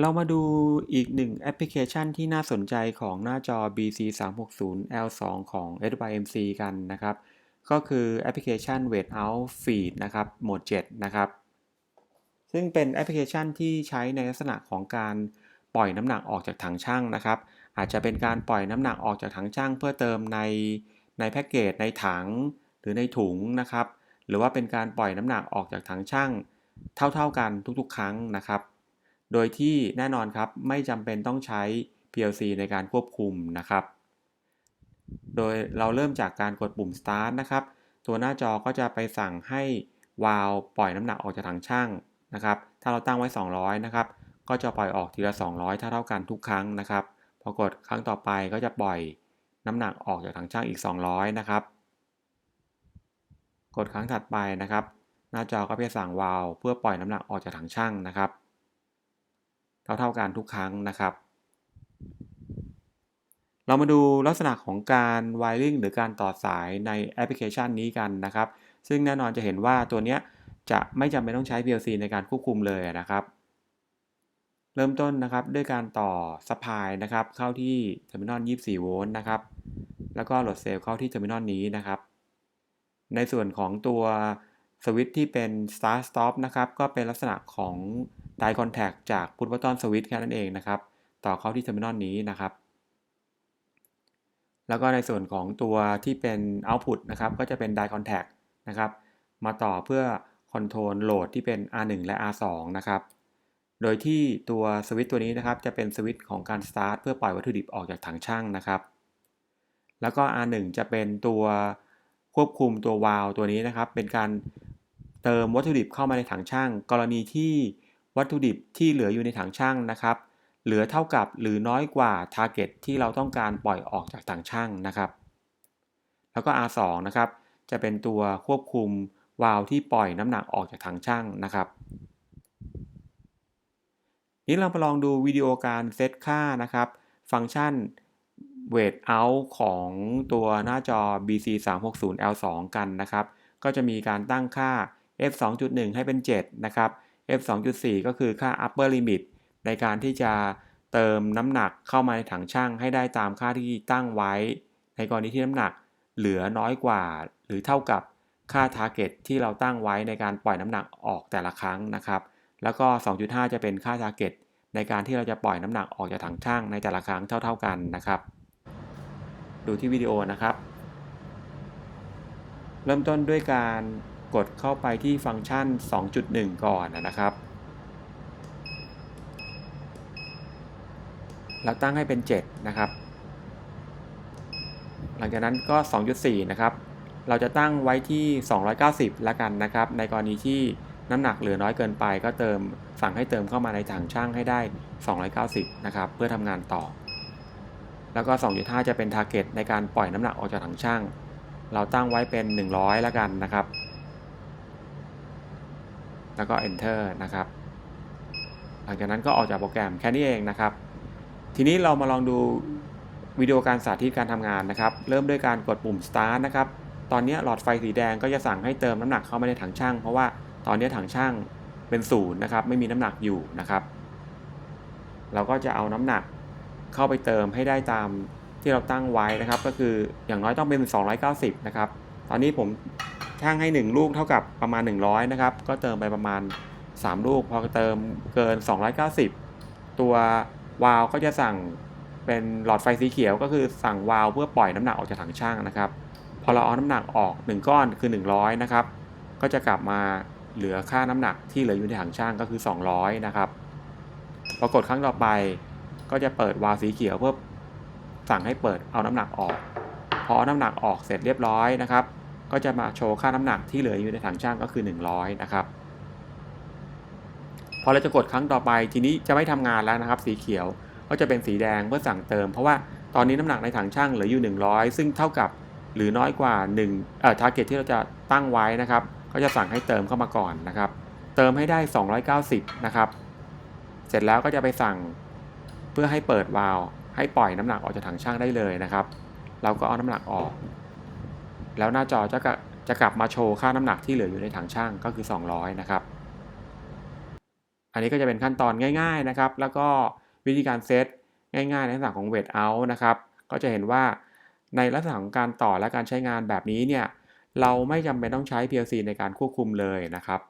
เรามาดูอีกหนึ่งแอปพลิเคชันที่น่าสนใจของหน้าจอ BC 360 L2 ของ s y MC กันนะครับ ก็คือแอปพลิเคชัน Weight Out Feed นะครับโหมด 7 นะครับ ซึ่งเป็นแอปพลิเคชันที่ใช้ในลักษณะของการปล่อยน้ำหนักออกจากถังช่างนะครับ อาจจะเป็นการปล่อยน้ำหนักออกจากถังช่าง เพื่อเติมในในแพ็กเกจในถังหรือในถุงนะครับ หรือว่าเป็นการปล่อยน้ำหนักออกจากถังช่างเท่า ๆกันทุกๆ ครั้งนะครับ โดยที่แน่นอนครับไม่จำเป็นต้องใช้ PLC ในการควบคุมนะครับ โดยเราเริ่มจากการกดปุ่ม start นะครับ ตัวหน้าจอก็จะไปสั่งให้วาล์วปล่อยน้ำหนักออกจากถังช่างนะครับ ถ้าเราตั้งไว้ 200 นะครับ ก็จะปล่อยออกทีละ 200เท่าเท่ากันทุกครั้งนะครับ พอกดครั้งต่อไปก็จะปล่อยน้ำหนักออกจากถังช่างอีก 200 นะครับ กดครั้งถัดไปนะครับ หน้าจอก็จะสั่งวาล์วเพื่อปล่อยน้ำหนักออกจากถังช่างนะครับ เท่าๆกันทุกครั้งนะครับ เรามาดูลักษณะของการ wiring หรือการต่อสายในแอปพลิเคชันนี้กันนะครับ ซึ่งแน่นอนจะเห็นว่าตัวนี้จะไม่จำเป็นต้องใช้ PLC ในการควบคุมเลยนะครับ เริ่มต้นนะครับด้วยการต่อ supply นะครับเข้าที่เทอร์มินอล24 โวลต์นะครับ แล้วก็โหลดเซลล์เข้าที่เทอร์มินอลนี้นะครับ ในส่วนของตัวสวิตช์ที่เป็น start stop นะครับ ก็เป็นลักษณะของ die contact จาก put button switch แค่นั้นเองนะครับ ต่อเข้าที่เทอร์มินอลนี้นะครับ แล้วก็ในส่วนของตัวที่เป็น output นะครับ ก็จะเป็น die contact นะครับ มาต่อเพื่อคอนโทรลโหลดที่เป็น R1 และ R2 นะครับ โดยที่ตัวสวิตช์ตัวนี้นะครับ จะเป็นสวิตช์ของการ start เพื่อปล่อยวัตถุดิบออกจากถังช่างนะครับ แล้วก็ R1 จะเป็นตัวควบคุมตัววาล์วตัวนี้นะครับ เป็นการเติมวัตถุดิบเข้ามาในถังช่าง กรณีที่ วัตถุดิบที่เหลืออยู่ในถังช่างนะครับ เหลือเท่ากับหรือน้อยกว่า target ที่เราต้องการปล่อยออกจากถังช่างนะครับ แล้วก็ R2 นะครับ จะเป็นตัวควบคุมวาล์วที่ปล่อยน้ำหนักออกจากถังช่างนะครับนี้เรามาลองดูวิดีโอการเซตค่านะครับ ฟังก์ชัน weight out ของตัวหน้าจอ BC 360 L2 กันนะครับ ก็จะมีการตั้งค่า f 2.1 ให้เป็น 7 นะครับ f 2.4 ก็คือค่า upper limit ในการที่จะเติมน้ำหนักเข้ามาในถังช่างให้ได้ตามค่าที่ตั้งไว้ ในกรณีที่น้ำหนักเหลือน้อยกว่า หรือเท่ากับค่า target ที่เราตั้งไว้ในการปล่อยน้ำหนักออกแต่ละครั้งนะครับ แล้วก็ 2.5 จะเป็นค่า target ในการที่เราจะปล่อยน้ำหนักออกจากถังช่างในแต่ละครั้งเท่า ๆกันนะครับ ดูที่วิดีโอนะครับ เริ่มต้นด้วยการ กดเข้าไปที่ฟังก์ชัน 2.1 ก่อนนะครับ แล้วตั้งให้เป็น 7 นะครับ หลังจากนั้นก็ 2.4 นะครับ เราจะตั้งไว้ที่ 290ล้วกันนะครับ ในกรณีที่น้ำหนักเหลือน้อยเกินไปก็เติมสั่งให้เติมเข้ามาในถังช่างให้ได้ 290 นะครับ เพื่อทำงานต่อ แล้วก็ 2.5 จะเป็น target ในการปล่อยน้ำหนักออกจากถังช่าง เราตั้งไว้เป็น 100ล้วกันนะครับ แล้วก็ enter นะครับ หลังจากนั้นก็ออกจากโปรแกรมแค่นี้เองนะครับ ทีนี้เรามาลองดูวิดีโอการสาธิตการทำงานนะครับ เริ่มด้วยการกดปุ่ม start นะครับ ตอนนี้หลอดไฟสีแดงก็จะสั่งให้เติมน้ำหนักเข้ามาในถังช่าง เพราะว่าตอนนี้ถังช่างเป็นศูนย์นะครับ ไม่มีน้ำหนักอยู่นะครับ เราก็จะเอาน้ำหนักเข้าไปเติมให้ได้ตามที่เราตั้งไว้นะครับ ก็คืออย่างน้อยต้องเป็น 290 นะครับ ตอนนี้ผม ช่างให้ 1 ลูกเท่ากับประมาณ 100 นะครับ ก็เติมไปประมาณ 3 ลูก พอเติมเกิน 290 ตัววาล์วก็จะสั่งเป็นหลอดไฟสีเขียวก็คือสั่งวาล์วเพื่อปล่อยน้ำหนักออกจากถังช่างนะครับ พอเราเอาน้ำหนักออก 1 ก้อนคือ 100 นะครับ ก็จะกลับมาเหลือค่าน้ำหนักที่เหลืออยู่ในถังช่างก็คือ 200 นะครับพอกดครั้งต่อไปก็จะเปิดวาล์วสีเขียวเพื่อสั่งให้เปิดเอาน้ำหนักออก พอน้ำหนักออกเสร็จเรียบร้อยนะครับ ก็จะมาโชว์ค่าน้ำหนักที่เหลืออยู่ในถังช่างก็คือ 100 นะครับ พอเราจะกดครั้งต่อไปทีนี้จะไม่ทำงานแล้วนะครับ สีเขียวก็จะเป็นสีแดงเพื่อสั่งเติม เพราะว่าตอนนี้น้ำหนักในถังช่างเหลืออยู่ 100 ซึ่งเท่ากับหรือน้อยกว่า1เอ่อ target ที่เราจะตั้งไว้นะครับ ก็จะสั่งให้เติมเข้ามาก่อนนะครับ เติมให้ได้ 290 นะครับ เสร็จแล้วก็จะไปสั่งเพื่อให้เปิดวาล์วให้ปล่อยน้ำหนักออกจากถังช่างได้เลยนะครับ เราก็เอาน้ำหนักออก แล้วหน้าจอจะจะกลับมาโชว์ค่าน้ำหนักที่เหลืออยู่ในถังช่างก็คือ 200 นะครับ อันนี้ก็จะเป็นขั้นตอนง่ายๆนะครับ แล้วก็วิธีการเซตง่ายๆในลักษณะของเวทเอาท์นะครับ ก็จะเห็นว่าในลักษณะของการต่อและการใช้งานแบบนี้เนี่ย เราไม่จำเป็นต้องใช้ PLC ในการควบคุมเลยนะครับ